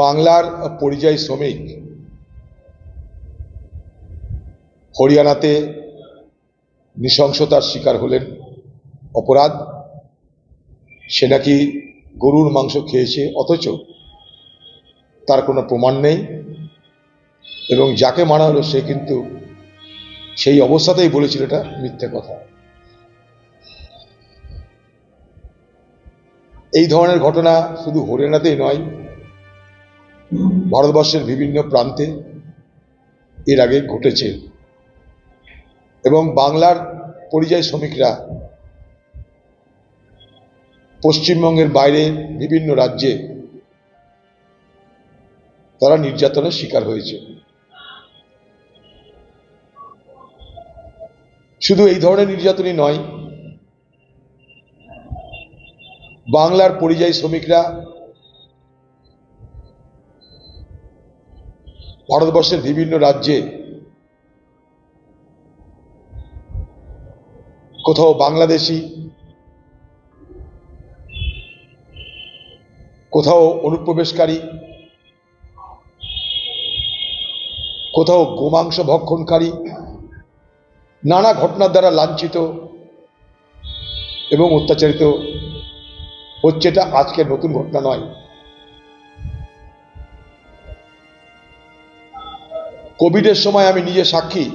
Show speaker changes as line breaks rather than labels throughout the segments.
বাংলার পরিযায়ী শ্রমিক হরিয়ানাতে নৃশংসতার শিকার হলেন অপরাধ। সে নাকি গরুর মাংস খেয়েছে, অথচ তার কোনো প্রমাণ নেই এবং যাকে মারা হলো সে কিন্তু সেই অবস্থাতেই বলেছিল এটা মিথ্যে কথা। এই ধরনের ঘটনা শুধু হরিয়ানাতেই নয় ভারতবর্ষের বিভিন্ন প্রান্তে এর আগে ঘটেছে। এবং বাংলার পরিযায়ী শ্রমিকরা পশ্চিমবঙ্গের বাইরে বিভিন্ন রাজ্যে তারা নির্যাতনের শিকার হয়েছে। শুধু এই ধরনের নির্যাতনই নয়, বাংলার পরিযায়ী শ্রমিকরা ভারতবর্ষের বিভিন্ন রাজ্যে কোথাও বাংলাদেশি, কোথাও অনুপ্রবেশকারী, কোথাও গোমাংস ভক্ষণকারী, নানা ঘটনার দ্বারা লাঞ্ছিত এবং অত্যাচারিত হচ্ছে এটা আজকের নতুন ঘটনা নয়। কোভিডের সময় আমি নিজে সাক্ষী।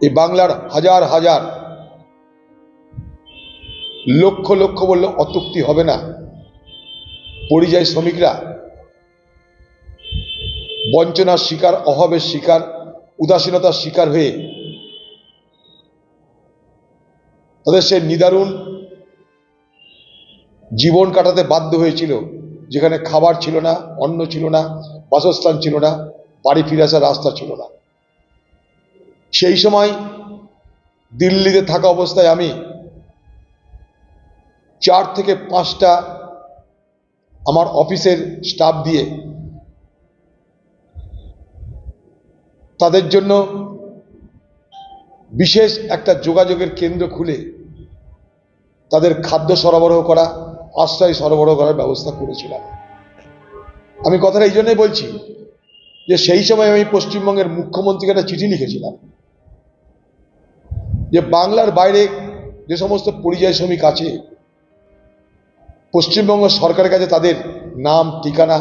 এই বাংলার হাজার হাজার লক্ষ লক্ষ বললে অত্যুক্তি হবে না। পরিযায়ী শ্রমিকরা বঞ্চনার শিকার, অভাবের শিকার, উদাসীনতার শিকার হয়ে তাদের সে নিদারুণ জীবন কাটাতে বাধ্য হয়েছিল। যেখানে খাবার ছিল না, অন্ন ছিল না, বাসস্থান ছিল না। বাড়ি ফিরে আসার রাস্তা ছিল না। সেই সময় দিল্লিতে থাকা অবস্থায় আমি চার থেকে পাঁচটা আমার অফিসের স্টাফ দিয়ে তাদের জন্য বিশেষ একটা যোগাযোগের কেন্দ্র খুলে তাদের খাদ্য সরবরাহ করা, আশ্রয় সরবরাহ করার ব্যবস্থা করেছিলাম। আমি কথাটা এই জন্যই বলছি যে সেই সময় আমি পশ্চিমবঙ্গের মুখ্যমন্ত্রীকে একটা চিঠি লিখেছিলাম। যে বাংলার বাইরে যে সমস্ত পরিযায়ী শ্রমিক আছে, পশ্চিমবঙ্গ সরকারের কাছে তাদের নাম, ঠিকানা,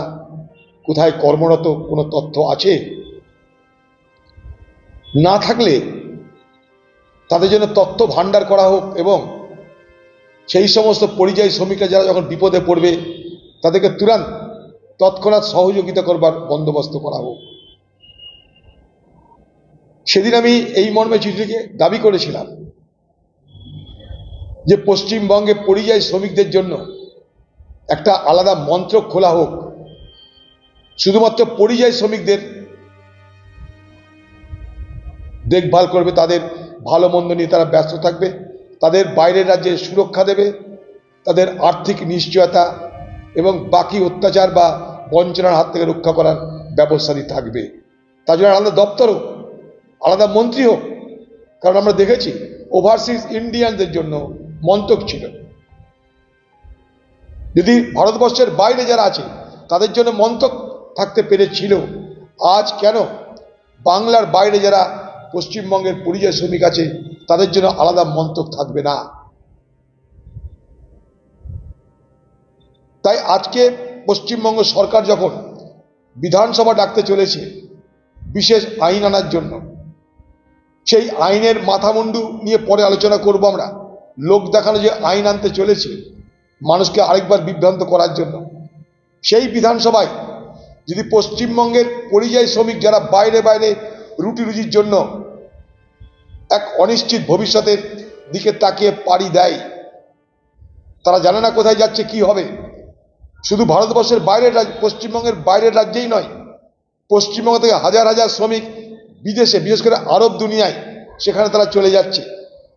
কোথায় কর্মরত, কোনো তথ্য আছে? না থাকলে তাদের জন্য তথ্য ভাণ্ডার করা হোক এবং সেই সমস্ত পরিযায়ী শ্রমিকরা যারা যখন বিপদে পড়বে, তাদেরকে তুরান্ত তৎক্ষণাৎ সহযোগিতা করবার বন্দোবস্ত করা হোক। সেদিন আমি এই মর্মে চিঠিকে দাবি করেছিলাম যে পশ্চিমবঙ্গে পরিযায়ী শ্রমিকদের জন্য একটা আলাদা মন্ত্র খোলা হোক। শুধুমাত্র পরিযায়ী শ্রমিকদের দেখভাল করবে, তাদের ভালো মন্দ নিয়ে তারা ব্যস্ত থাকবে, তাদের বাইরের রাজ্যে সুরক্ষা দেবে, তাদের আর্থিক নিশ্চয়তা এবং বাকি অত্যাচার বা বঞ্চনার হাত থেকে রক্ষা করার ব্যবস্থাটি থাকবে। তার জন্য আলাদা দপ্তর হোক আলাদা মন্ত্রী হোক কারণ আমরা দেখেছি ওভারসিজ ইন্ডিয়ানদের জন্য মন্তক ছিল। যদি ভারতবর্ষের বাইরে যারা আছে, তাদের জন্য মন্তক থাকতে পেরেছিল। আজ কেন বাংলার বাইরে যারা পশ্চিমবঙ্গের পরিযায়ী শ্রমিক আছে, তাদের জন্য আলাদা মন্তক থাকবে না? তাই আজকে পশ্চিমবঙ্গ সরকার যখন বিধানসভা ডাকতে চলেছে, বিশেষ আইন আনার জন্য, সেই আইনের মাথামুন্ডু নিয়ে পরে আলোচনা করব আমরা। লোক দেখানো যে আইন আনতে চলেছে, মানুষকে আরেকবার বিভ্রান্ত করার জন্য। সেই বিধানসভায় যদি পশ্চিমবঙ্গের পরিযায়ী শ্রমিক যারা বাইরে বাইরে রুটি রুজির জন্য এক অনিশ্চিত ভবিষ্যতের দিকে তাকিয়ে পাড়ি দেয়, তারা জানে না কোথায় যাচ্ছে, কি হবে। শুধু ভারতবর্ষের বাইরের রাজ্য, পশ্চিমবঙ্গের বাইরের রাজ্যেই নয়, পশ্চিমবঙ্গ থেকে হাজার হাজার শ্রমিক বিদেশে, বিশেষ করে আরব দুনিয়ায় সেখানে তারা চলে যাচ্ছে।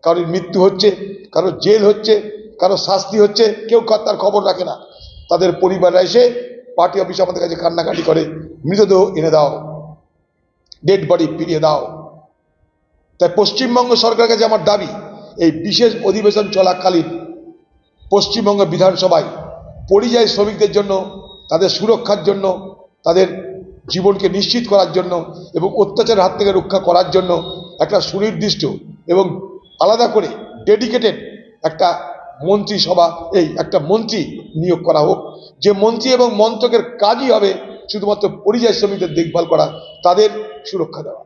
কারোর মৃত্যু হচ্ছে, কারোর জেল হচ্ছে কারও শাস্তি হচ্ছে, কেউ তার খবর রাখে না। তাদের পরিবাররা এসে পার্টি অফিস আমাদের কাছে কান্নাকাটি করে, মৃতদেহ এনে দাও ডেড বডি ফিরিয়ে দাও। তাই পশ্চিমবঙ্গ সরকারের কাছে আমার দাবি, এই বিশেষ অধিবেশন চলাকালীন পশ্চিমবঙ্গ বিধানসভায় পরিযায়ী শ্রমিকদের জন্য, তাদের সুরক্ষার জন্য, তাদের জীবনকে নিশ্চিত করার জন্য এবং অত্যাচারের হাত থেকে রক্ষা করার জন্য একটা সুনির্দিষ্ট এবং আলাদা করে ডেডিকেটেড একটা মন্ত্রিসভা, এই একটা মন্ত্রী নিয়োগ করা হোক। যে মন্ত্রী এবং মন্ত্রকের কাজই হবে শুধুমাত্র পরিযায়ী শ্রমিকদের দেখভাল করা, তাদের সুরক্ষা দেওয়া।